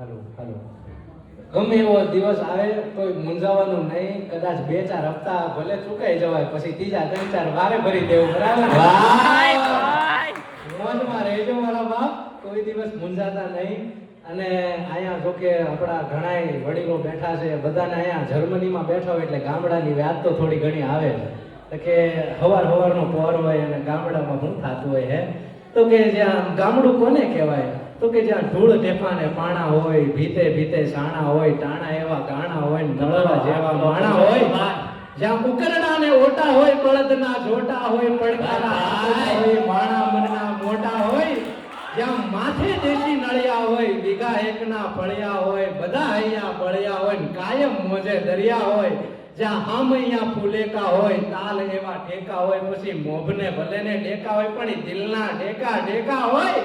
હાલો હાલો. ગમે એવો દિવસ આવે કોઈ મૂંઝાવાનું નહીં. કદાચ બે ચાર હપ્તા ભલે ચૂકાઈ જવાય પછી ત્રીજા ત્રણ ચાર વારે ભરી દેવું બરાબર? મોજમાં રહેજો મારા બાપ કોઈ દિવસ મૂંઝાતા નહીં. અને અહીંયા જો કે આપણા ઘણાય વડીલો બેઠા છે બધાને અહીંયા જર્મનીમાં બેઠા હોય એટલે ગામડાની વાત તો થોડી ઘણી આવે છે તો કે હવાર હવારનો પહોર હોય અને ગામડામાં શું થતું હોય હે. તો કે જ્યાં ગામડું કોને કહેવાય? તો કે જ્યાં ધૂળ ટેફાને પાણા હોય, ભીતે ભીતે સાણા હોય, ટાણા એવા ગાણા હોય નળવા જેવા માણા હોય, જ્યાં ઉકરડા ને ઓટા હોય, બળદના જોટા હોય, પડકારા હોય, માણા મનના મોટા હોય, જ્યાં માથે દેશી નળિયા હોય, બીઘા એકના ફળિયા હોય, બધા અહીંયા પળિયા હોય કાયમ મોજે દરિયા હોય જ્યાં હામૈયા ફૂલેકા હોય તાલ એવા ઠેકા હોય પછી મોભને ભલે ને ટેકા હોય પણ દિલના ટેકા ટેકા હોય.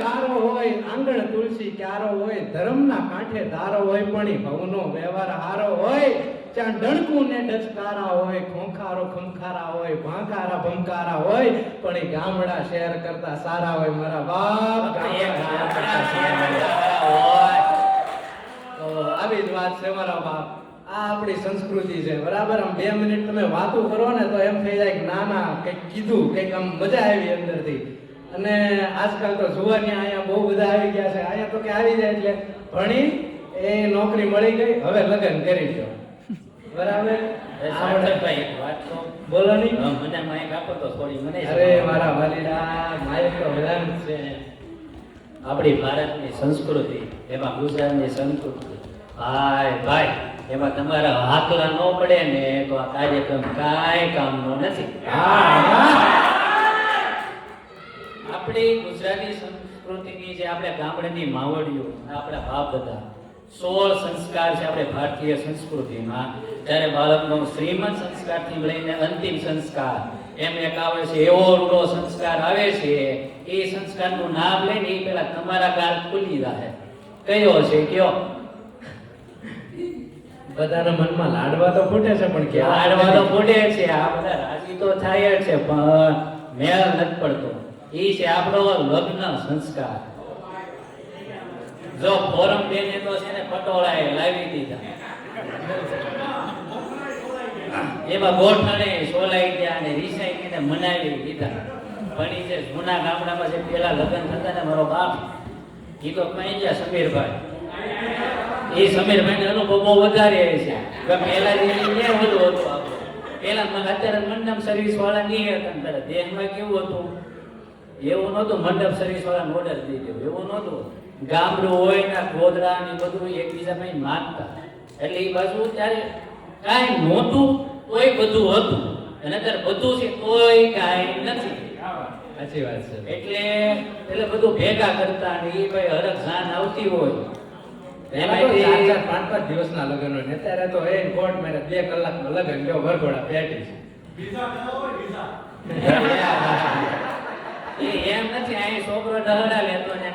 ગારો હોય આંગણ તુલસી ક્યારો હોય ધર્મના કાંઠે ધારો હોય પણ ભવનો વ્યવહાર હારો હોય. ત્યાં ડણકું ને ડચકારા હોય ખોંખારો ખમખારા હોય ભાંકારા ભમકારા હોય પણ એ ગામડા શહેર કરતા સારા હોય મારા બાપ ગામડા શહેર કરતા સારા હોય. તો આવી જ વાત છે મારા બાપ. આ આપણી સંસ્કૃતિ છે. બરાબર? આમ બે મિનિટ તમે વાતો કરો ને તો એમ થઈ જાય કે ના ના કંઈક કીધું કંઈક આમ મજા આવી અંદરથી. અને આજકાલ તો જુવાની અહીંયા બહુ બધા આવી ગયા છે. અહીંયા તો કે આવી જાય એટલે ભણી એ નોકરી મળી ગઈ હવે લગ્ન કરી દો બરાબર? બોલો નહીં મને માઇક આપો તો થોડી મને અરે મારા વાલીડા માયક તો બધાને છે. આપણી ભારતની સંસ્કૃતિ એમાં ગુજરાતની સંસ્કૃતિ. ભાઈ ભાઈ. એમાં તમારા હાથલા ન પડે ને તો આ કાર્યક્રમ કાંઈ કામનો નથી. આપણી ગુજરાતી સંસ્કૃતિની જે આપણે ગામડાની માવડીઓ, આપણા બાપ બધા સોળ સંસ્કાર છે આપણે ભારતીય સંસ્કૃતિમાં. ત્યારે બાળકનો શ્રીમંત સંસ્કારથી લઈને અંતિમ સંસ્કાર એમ એક આવે છે, એવો રૂડો સંસ્કાર આવે છે, એ સંસ્કારનું નામ લઈને એ પેલા તમારા ગાળ ખુલી રહે. કયો છે, કયો? બધાના મનમાં લાડવા તો ફૂટે છે પણ કે લાડવા તો ફૂટે છે, આ બધા રાજી તો થાય છે, પણ મેળ નથી પડતો. એ છે આપણો લગ્ન સંસ્કાર. જો ફોરમ બેને તો છે ને પટોળાએ લાવી દીધા. એમાં ગોઠણે સોલાઈ ગયા અને રીસાઈ ને મનાવી દીધા. પણ એ જે જૂના ગામડામાં જે પેલા લગ્ન થતા ને મારો બાપ એ તો કઈ ગયા સમીરભાઈ? એ સમીરભાઈ અનુભવ બહુ વધારે છે. પેલા જે ને હતું. પેલા અત્યારે મંડપ સર્વિસ વાળા નહીં હતા ને તારા. દેહમાં કેવું હતું? એવું નહોતું મંડપ સર્વિસ વાળા ઓર્ડર દઈ દેવું. એવું નહોતું. ગામડું હોય ને ગોદડા ને બધું એકબીજા માંગતા એટલે એ બાજુ ત્યારે કાંઈ નહોતું તોય બધું હતું. અને અત્યારે બધું છે તોય કાંઈ નથી. સાચી વાત છે. એટલે એટલે બધું ભેગા કરતા ને એ ભાઈ હરખ જાન આવતી હોય. પાંચ પાંચ દિવસના લગ્ન હોય અત્યારે તો એ કોર્ટ મેરેજ બે કલાકમાં લગ્ન જો વરઘોડા પેટી છે. એ એમ નથી અહીં છોકરો લેતો ને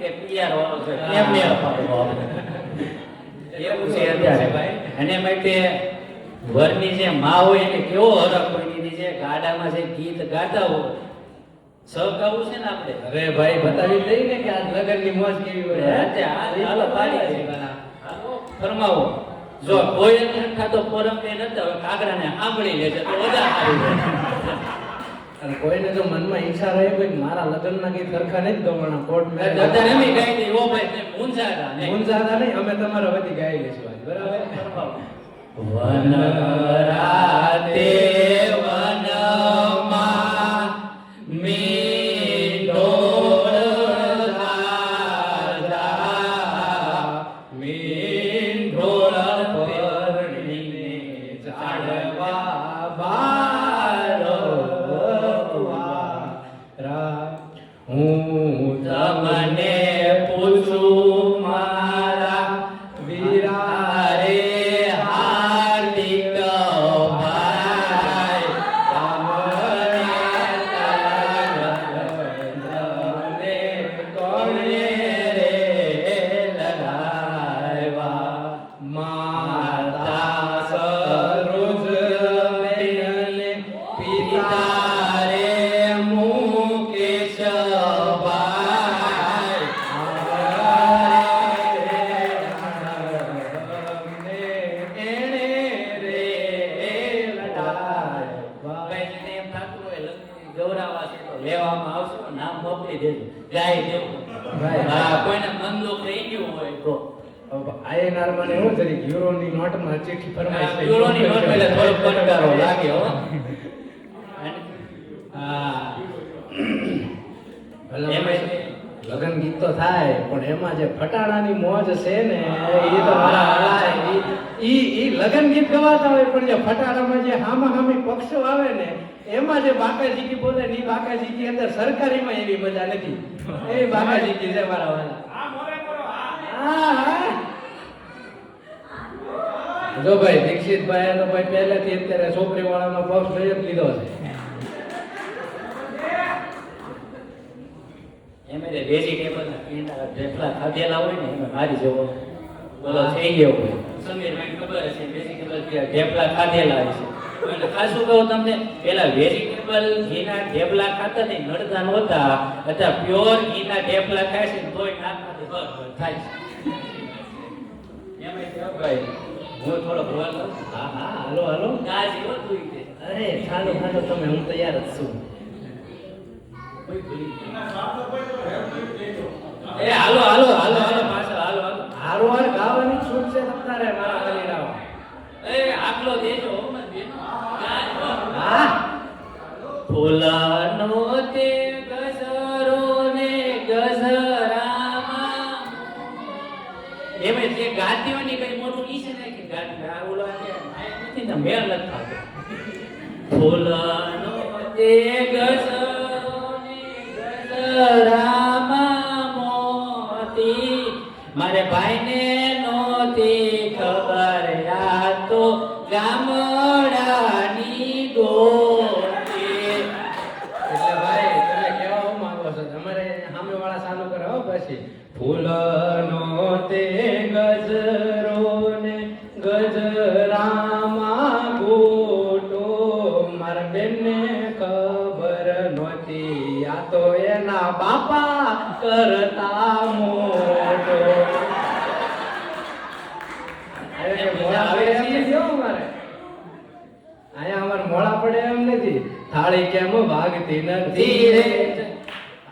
કે પિયાર વાળો છે. કેમ આપણે? એવું છે અત્યારે ભાઈ. અને માટે વરની જે મા હોય એને કેવો હરખ હોય છે જે ગાડામાં જે ગીત ગાતા હોય સહકાવું છે ને આપણે અરે ભાઈ બતાવી દઈ ને કે આ લગ્નની મોજ કેવી હોય હે? હાચે, હાલો, પાડી દે. ફરમાવો જો કોઈ નથી ખાતો પરમ કે નથી હવે કાગડાને સાંભળી લેજે તો વધારે સારું. અને કોઈને જો મનમાં ઈચ્છા રહે કે મારા લગ્નના કઈ સરખા નહીં ગમણા કોર્ટ મેરેજ દાદા એમ ગાઈ દે ઓ ભાઈ તે મૂંઝાતા નહીં. મુંજાતા નહીં અમે તમારા વતી ગાઈ લઈશું ભાઈ બરાબર વન આઈએનઆરમાં એવું જરીક યુરોની નોટમાં ચિઠ્ઠી ફરમાઈશ થઈ. યુરોની નોટ એટલે થોડો પડકારો લાગે હા. ભલે લગ્ન ગીત તો થાય પણ એમાં જે ફટાણાની મોજ છે ને એ તો મારા ઈ- ઈ લગન ગીત ગવાતા હોય પણ જે ફટાણામાં જે હામા હામી પક્ષો આવે ને એમાં જે બાકાજી કી બોલે ને એ બાકાજી કી અંદર સરકારીમાં એવી મજા નથી. એ બાકાજી કી છે મારા વાલા. હા હા. જો ભાઈ દીક્ષિત ભાઈ તો ભાઈ પહેલેથી અત્યારે છોકરી વાળાનો પક્ષ લઈ જ લીધો છે. એમ એટલે વેજીટેબલ ઢેફલા ખાધેલા હોય ને એમાં મારી જેવો બોલો થઈ ગયો હોય. ખબર હશે વેજીટેબલ ઢેફલા ખાધેલા હશે અને ખાસું કહું તમને, પેલા વેજીટેબલ ઘીના ઢેફલા ખાતા ને નડતા નહોતા. અત્યારે પ્યોર ઘીના ઢેફલા ખાય છે તોય નાકમાંથી ભર થાય છે. એમ ભાઈ. હું થોડો ભરવા લઉં હા હા હાલો હાલો. ગા જેવો તું અરે ચાલો ચાલો તમે હું તૈયાર જ છું. એ હાલો હાલો હાલો હાલો પાછળ હાલો હાલો. હારું હાર ગાવાની છૂટ છે અત્યારે મારા કલીરાવ એ આટલો દેજો. હા? ફૂલાનો આ અલગ નથી થતો ફૂલાનો તે ને મોતી, મારે ભાઈને નોતી ખબર આ તો ગામડાની ગોતી ભાગતી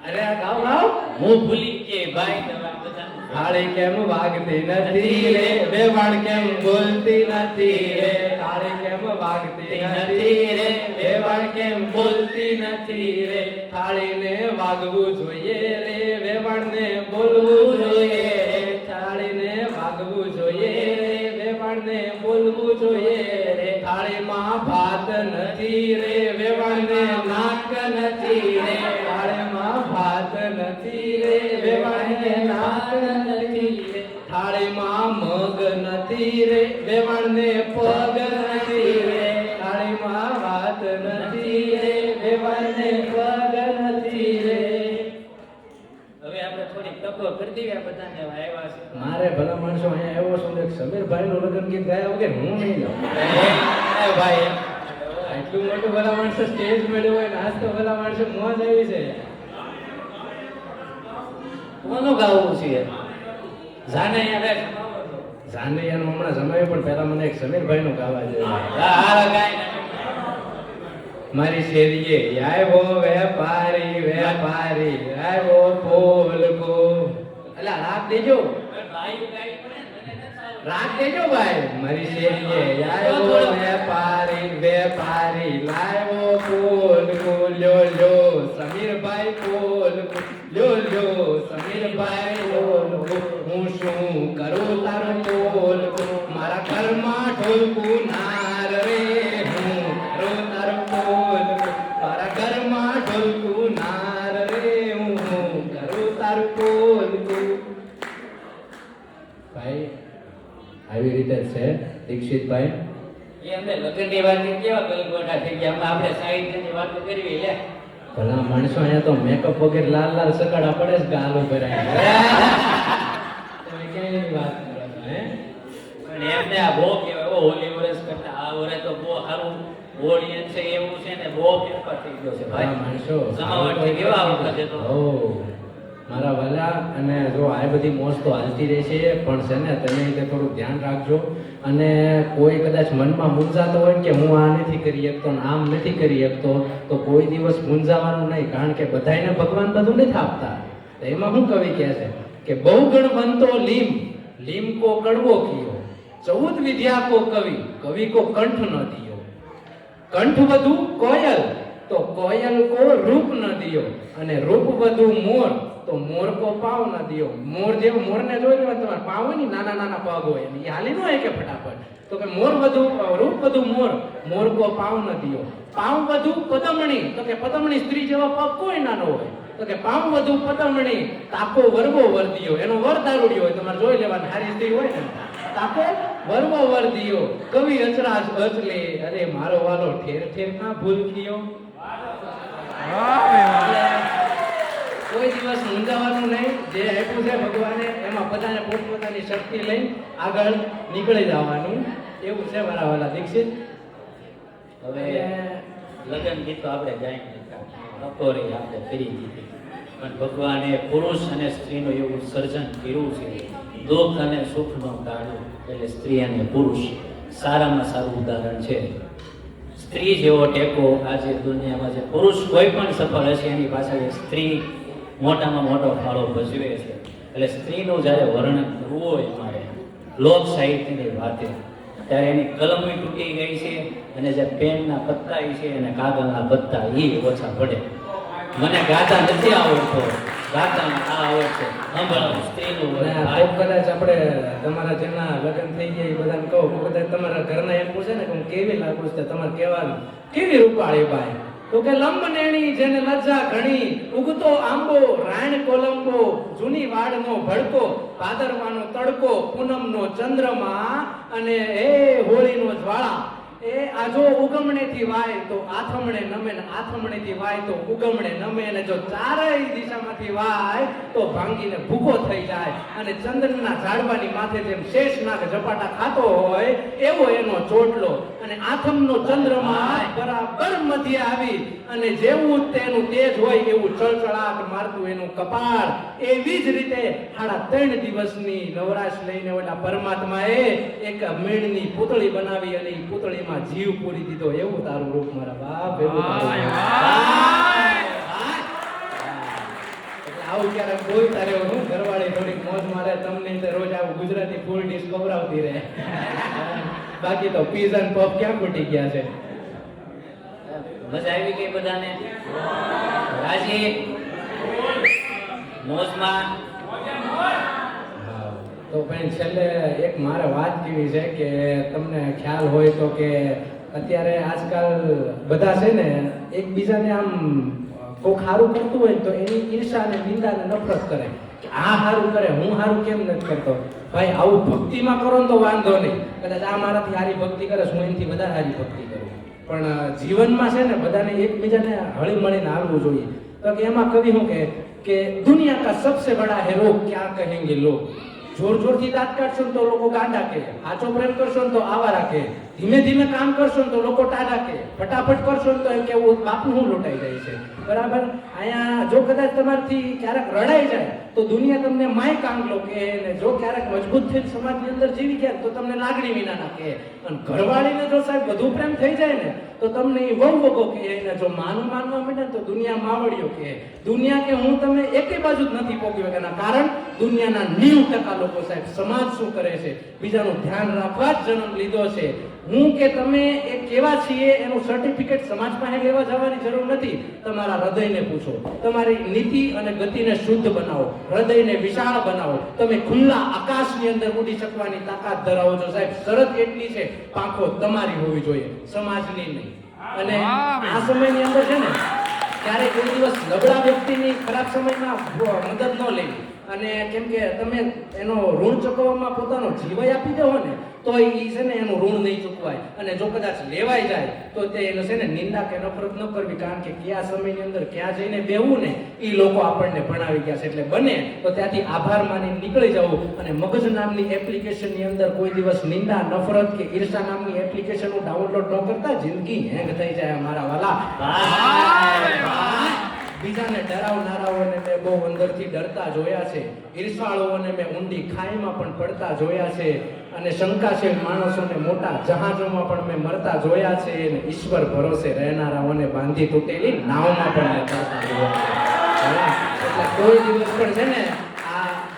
અરે ગાવ ગાવ. હું ભૂલી ગઈ ભાઈ તમે કેમ વાગતી નથી રે. બેવાણ કેમ બોલતી નથી રે. થાળી કેમ વાગતી નથી રે. બેવાણ કેમ બોલતી નથી રે. થાળીને વાગવું જોઈએ રે. વેવાણને બોલવું વેવાણને નાક નથી રે. થાળીમાં મગ નથી રે. વેવાણને પગ નથી રે. થાળીમાં વાત નથી રે. વેવાણને પગ નથી રે. હવે આપણે થોડી તકો કરી દઈએ આ બધાને આવ્યા છે. મારે ભલા માણસો અહીંયા આવ્યો છું? એક સમીરભાઈ નું લગ્ન ગીત ગાયા વગર હું નહીં જાઉં ભાઈ. એટલું મોટું ભલા માણસો સ્ટેજ મળ્યું હોય નાસ્તો તો ભલા માણસો મોજ આવી છે. કોનું ગાવું છે જાને યાર જાનૈયાનું હમણાં જમાયું પણ પહેલા મને એક સમીરભાઈ નું ગાવા જોઈએ મારી શેરીએ આવ્યો વેપારી વેપારી દેજો ગાય પડે ને મને નથી આવડતું. રાગ દેજો ભાઈ. મારી શેરીએ આવ્યો વેપારી વેપારી લાવો પોલ કો લ્યો લ્યો. સમીરભાઈ પોલકો લ્યો લ્યો સમીરભાઈ ડોલો હું શું કરું તારું બોલ મારા ઘરમાં ઢોલકું નાર રે, હું કરું તારો બોલ મારા ઘરમાં ઢોલકું નાર રે, હું કરું તારો બોલ ભાઈ, આવી રીતે છે, દીક્ષિતભાઈ? એ અમે લગ્નની વાત કેવા ગલગોટા થઈ ગયા? આપણે સાહિત્યની વાત કરવી લે. ભલા માણસો અહીંયા તો મેકઅપ વગેરે લાલ લાલ સકાડા પડે છે ગાલ ઉપર તમે ક્યાં એની વાત કરો છો હે? પણ એમને આ બહુ કહેવાય ઓ હોલી વર્ષ કરતા. આ વર્ષ તો બહુ સારું ઓડિયન્સ છે એવું છે ને બહુ ફેરફાર થઈ ગયો છે ભાઈ. માણસો જમાવટ કેવા વખતે તો? મારા વાલા, અને જો આ બધી મોજ તો હાલતી રહેશે પણ છે ને, તમે તે થોડું ધ્યાન રાખજો. અને કોઈ કદાચ મનમાં મૂંઝાતો હોય કે હું આ નથી કરી શકતો આમ નથી કરી શકતો, તો કોઈ દિવસ મૂંઝાવાનું નહીં, કારણ કે બધાયને ભગવાન બધું નથી આપતા. તો એમાં શું કવિ કહે છે? કે બહુ ગણ બનતો લીમ લીમ કો કડવો કિયો. ચૌદ વિદ્યા કો કવિ કવિ કો કંઠ ન દિયો. કંઠ વધુ કોયલ, તો કોયલ કો રૂપ ન દિયો. અને રૂપ વધુ મોર તો મોર કો પાવ ના દિયો. મોર જેવો મોરને જોઈ લેવા તમારે પાવ હોય નાના નાના પગ હોય એ હાલી ન કે ફટાફટ. તો કે મોર વધુ, રૂપ વધુ મોર. મોર કો પાવ ના દિયો. પાવ વધુ પદમણી. તો કે પદમણી સ્ત્રી જેવા પગ કોઈ નાનો હોય. તો કે પાવ વધુ પદમણી. તાકો વરવો વર્દિયો એનો વર દારૂડ્યો હોય. તમારે જોઈ લેવાનું હારી સ્ત્રી હોય ને. તાકો વરવો વર્દિયો કવિ અચરાજ અચલે. અરે મારો વાલો ઠેર ઠેર ના ભૂલ થયો કોઈ દિવસ મૂંઝાવાનું નહીં. જે આપ્યું છે ભગવાને, એમાં બધાને પોતપોતાની શક્તિ લઈ આગળ નીકળી જવાનું. એવું છે મારા વાલા દીક્ષિત. હવે લગ્ન ગીત આપણે જાય બપોરે આપણે ફરી દીધી. પણ ભગવાને પુરુષ અને સ્ત્રીનું એવું સર્જન કર્યું છે. દુઃખ અને સુખનો કાઢો એટલે સ્ત્રી અને પુરુષ. સારામાં સારું ઉદાહરણ છે. સ્ત્રી જેવો ટેકો આજે દુનિયામાં છે. પુરુષ કોઈ પણ સફળ હશે, એની પાછળ સ્ત્રી મોટામાં મોટો ફાળો ભજવે છે. એટલે સ્ત્રીનું જ્યારે વર્ણન કરવું હોય મારે લોક સાહિત્યની વાતે ત્યારે એની કલમ તૂટી ગઈ છે અને જે પેનના પત્તા છે અને કાગળના પત્તા એ ઓછા પડે. મને ગાતા નથી આવડતો. ગાતા આ આવડશે. સંભળાવો. સ્ત્રીનું કદાચ આપણે તમારા જેના લગ્ન થઈ ગયા એ બધાને કહો કદાચ તમારા ઘરના એમ પૂછે ને કે હું કેવી લાગુ છું તમારે કહેવાનું કેવી રૂપાળી બાઈ? તો કે લંબનેણી જેને લજ્જા ઘણી, ઉગતો આંબો, રાણ કોલંબો, જૂની વાડનો ભડકો ભાદરવાનો તડકો, પૂનમનો ચંદ્રમા, અને એ જ્વાળા આજો ઉગમણેથી વાય તો આથમણે નમે ને આથમણેથી વાય તો ઉગમણે નમે અને જો ચારેય દિશામાંથી વાય તો ભાંગીને ભૂકો થઈ જાય. અને ચંદનના ઝાડવાની માથે જેમ શેષનાગ ઝપાટા ખાતો હોય એવો એનો ચોટલો. અને આથમનો ચંદ્રમા બરાબર મધ્ય આવી. અને જેવું તેનું તેજ હોય એવું ચળચળાટ મારતું એનું કપાળ. એવી જ રીતે સાડા ત્રણ દિવસની નવરાશ લઈને ઓલા પરમાત્માએ એક મીણની પૂતળી બનાવી અને એ પૂતળીમાં જીવ પૂરી દીધો એવું તારું રૂપ મારા બાપ એવું આવું હું ઘરવાળી થોડીક મોજ મારે તમને રોજ આવું ગુજરાતી ફૂલ ડીશ ખવડાવતી રહે. બાકી તો પીઝા ને પફ ક્યાં ખૂટી ગયા છે? મજા આવી ગઈ બધાને? રાજી? મોજમાં? તો પણ છેલ્લે એક મારે વાત કેવી છે કે તમને ખ્યાલ હોય તો કે અત્યારે આજકાલ બધા છે ને, એકબીજાને આમ કોઈ સારું કરતું હોય ને તો એની ઈર્ષા અને નિંદા ને નફરત કરે. આ સારું કરે, હું સારું કેમ નથી કરતો? ભાઈ, આવું ભક્તિમાં કરો ને તો વાંધો નહીં. કદાચ આ મારાથી સારી ભક્તિ કરે હું એનાથી વધારે સારી ભક્તિ કરું. પણ જીવનમાં છે ને, બધાને એકબીજાને હળી મળીને હાલવું જોઈએ. તો કે એમાં કવિ કહે? કે દુનિયા કા સબસે બડા હે રોગ ક્યાં કહેંગે લોગ જોર જોરથી દાંત કાઢશો ને તો લોકો ગાંડા કે સાચો પ્રેમ કરશો ને તો આવા રાખે. ધીમે ધીમે કામ કરશો ને તો લોકો ટાઢા કે ફટાફટ કરશો ને તો એમ કેવું બાપનું હું લોટાઈ જાય છે. બરાબર? અહીંયા જો કદાચ તમારથી ક્યારેક રડાઈ જાય, તો દુનિયા તમને માય કાંગલો કહે ને જો ક્યારેક મજબૂત થઈને સમાજની અંદર જીવી ગયા તો તમને લાગણી વિનાના કહે. અને ઘરવાળીને જો સાહેબ વધુ પ્રેમ થઈ જાય ને, તો તમને એ વહુ વગો કહે ને જો માનું માનવા ને તો દુનિયા માવડીઓ કહે. દુનિયા કે હું તમે એકેય બાજુ જ નથી પોકી વગરના કારણ, દુનિયાના નેવું ટકા લોકો સાહેબ સમાજ શું કરે છે? બીજાનું ધ્યાન રાખવા જ જન્મ લીધો છે. હું કે તમે એ કેવા છીએ એનું સર્ટિફિકેટ સમાજ પાસે લેવા જવાની જરૂર નથી. તમારા હૃદયને પૂછો. તમારી નીતિ અને ગતિને શુદ્ધ બનાવો. હૃદયને વિશાળ બનાવો. તમે ખુલ્લા આકાશની અંદર ઉડી શકવાની તાકાત ધરાવો છો. સાહેબ શરત એટલી છે પાંખો તમારી હોવી જોઈએ. સમાજની નહીં. અને આ સમયની અંદર છે ને ત્યારે કોઈ દિવસ નબળા વ્યક્તિની ખરાબ સમયમાં મદદ ન લેવી. અને કેમ કે તમે એનો ઋણ ચૂકવવામાં પોતાનો જીવય આપી દો ને તો એ છે ને એનું ઋણ નહીં ચૂકવાય. અને જો કદાચ લેવાઈ જાય, તો તે એને છે ને નિંદા કે નફરત ન કરવી, કારણ કે કયા સમયની અંદર ક્યાં જઈને બેવું ને એ લોકો આપણને ભણાવી ગયા છે. એટલે બને તો ત્યાંથી આભાર માની નીકળી જવું અને મગજ નામની એપ્લિકેશનની અંદર કોઈ દિવસ નિંદા, નફરત કે ઈર્ષા નામની એપ્લિકેશન ડાઉનલોડ ન કરતા, જિંદગી હેંગ થઈ જાય મારા વાલા. બીજાને ડરાવનારાઓને મેં બહુ અંદરથી ડરતા જોયા છે. ઈર્ષાળુઓને મેં ઊંડી ખાઈમાં પણ પડતા જોયા છે. અને શંકાશીલ માણસોને મોટા જહાજોમાં પણ મેં મરતા જોયા છે અને ઈશ્વર ભરોસે રહેનારાઓને બાંધી તૂટેલી નાવમાં પણ મેં એટલે કોઈ દિવસ પણ છે ને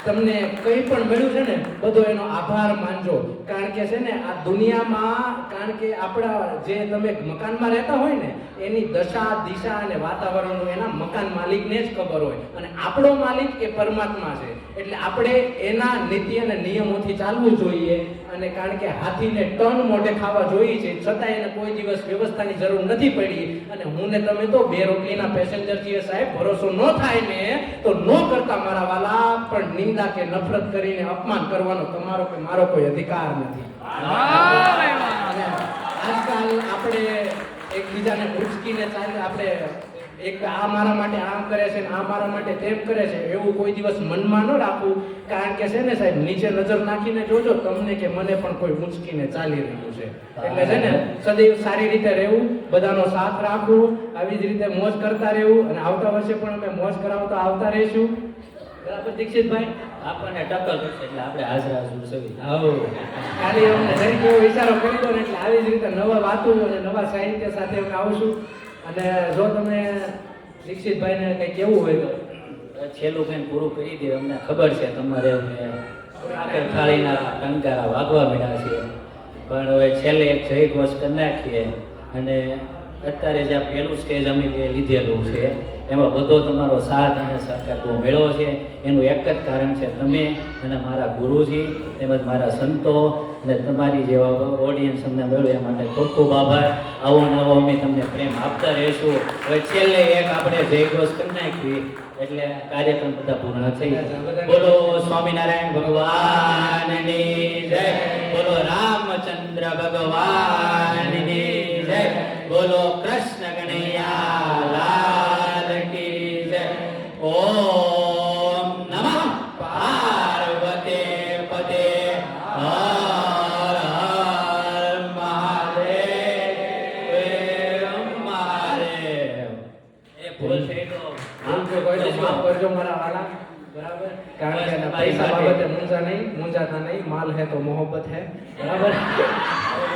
તમને કંઈ પણ મળ્યું છે ને, બધો એનો આભાર માનજો. કારણ કે છે ને, આ દુનિયામાં, કારણ કે આપણા જે તમે મકાનમાં રહેતા હોય ને, એની દશા, દિશા અને વાતાવરણનું એના મકાન માલિકને જ ખબર હોય. અને આપણો માલિક એ પરમાત્મા છે. એટલે આપણે એના નીતિ અને નિયમોથી ચાલવું જોઈએ. અને કારણ કે હાથીને ટન મોઢે ખાવા જોઈએ છે છતાં એને કોઈ દિવસ વ્યવસ્થાની જરૂર નથી પડી. અને હું ને તમે તો બે રોટલીના પેસેન્જર છીએ સાહેબ ભરોસો ન થાય ને તો ન કરતા મારા વાલા પણ નિંદા કે નફરત કરીને અપમાન કરવાનો તમારો કે મારો કોઈ અધિકાર નથી. આજકાલ આપણે એકબીજાને ઉચકીને ચાલે આપણે એક આ મારા માટે આમ કરે છે ને આ મારા માટે તેમ કરે છે એવું કોઈ દિવસ મનમાં ન રાખવું. કારણ કે છે ને સાહેબ નીચે નજર નાખીને જોજો તમને કે મને પણ કોઈ ઊંચકીને ચાલી રહ્યું છે. એટલે છે ને સદૈવ સારી રીતે રહેવું બધાનો સાથ રાખવું આવી જ રીતે મોજ કરતા રહેવું અને આવતા વર્ષે પણ અમે મોજ કરાવતા આવતા રહીશું. બરાબર દીક્ષિતભાઈ? આપણને ટક્કર થશે એટલે આપણે હાજરા સવી આવો. ખાલી અમને જરીક એવો વિચારો કરી દો એટલે આવી જ રીતે નવા વાતો અને નવા સાહિત્ય સાથે અમે આવશું. અને જો તમે દીક્ષિતભાઈને કંઈ કેવું હોય તો છેલ્લું કંઈ પૂરું કરી દે અમને ખબર છે તમારે આગળ થાળીના ટંકારા વાગવા મળ્યા છીએ. પણ હવે છેલ્લે એક જય ઘોષ કરી નાખીએ અને અત્યારે જે આ પહેલું સ્ટેજ અમે લીધેલું છે એમાં બધો તમારો સાથ અને સહકાર બહુ મેળવો છે. એનું એક જ કારણ છે તમે અને મારા ગુરુજી તેમજ મારા સંતો અને તમારી જેવા ઓડિયન્સ અમને મળ્યો એ માટે ખૂબ ખૂબ આભાર. આવો નવો અમે તમને પ્રેમ આપતા રહીશું. હવે છેલ્લે એક આપણે જય ઘોષ કરી નાખીએ એટલે કાર્યક્રમ બધા પૂર્ણ થઈ બોલો સ્વામિનારાયણ ભગવાનની બોલો રામચંદ્ર ભગવાનની એના મોહબ્બત બાબતે મૂંઝા